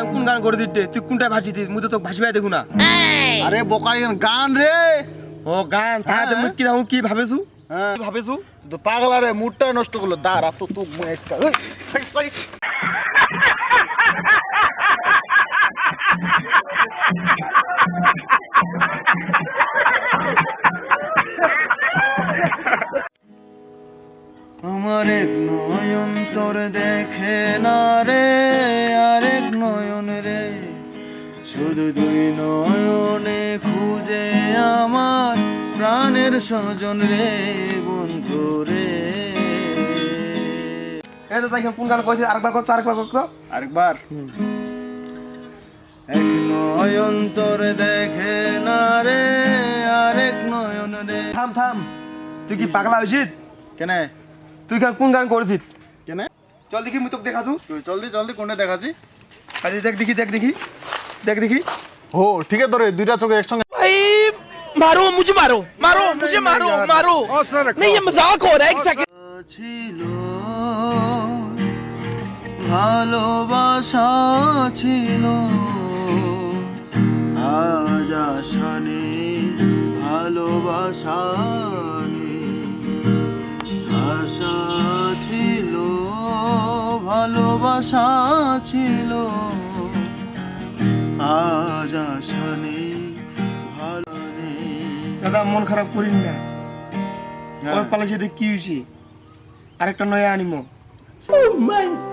আমি কোন গান করে দিতে? তুই কোনটা ভাসিতি মুই তো তোকে দেখু না। আরে বোকা গান রে। ও গান তাহাতে মুই কি দাও কি ভাবেছু? হ্যাঁ। কি ভাবেছু? তো পাগলা রে মুডটা নষ্ট করল। দাঁড়া তো মেসকা আমার এক নয়ন তোর দেখে না রে আরেক নয়ন রে শুধু দুই নয়নে খুঁজে আমার প্রাণের স্বজন রে বন্ধু রে। এই দাদা আমি কোন গান কইছিস আরেকবার করতো আরেকবার করতো আরেকবার? এক নয়ন তোর দেখে না রে আরেক নয়ন রে। থাম থাম। তুই কি পাগলা হইছিস? কেন? তুই কোন গান করেছিস? কেন? চল দেখি মুই তোকে দেখাছু তুই জলদি জলদি কোনটা দেখাচ্ছি আজ দেখ দেখি দেখ দেখি দেখ দেখি হো ঠিক আছে তোরে দুইটা চোখে একসঙ্গে भाई मारो मुझे मारो मारो मुझे मारो मारो नहीं ये मजाक हो रहा है एक सेकंड ছিল ভালোবাসা ছিল আজ আশা নেই ভালোবাসা নেই। আশা ছিল ভালোবাসা ছিল আজ আশা নেই ভালো নেই দাদা মন খারাপ করিস না হ্যাঁ। ওর পালা সাথে কি হয়েছে আরেকটা নয়া আনিমো Oh my god!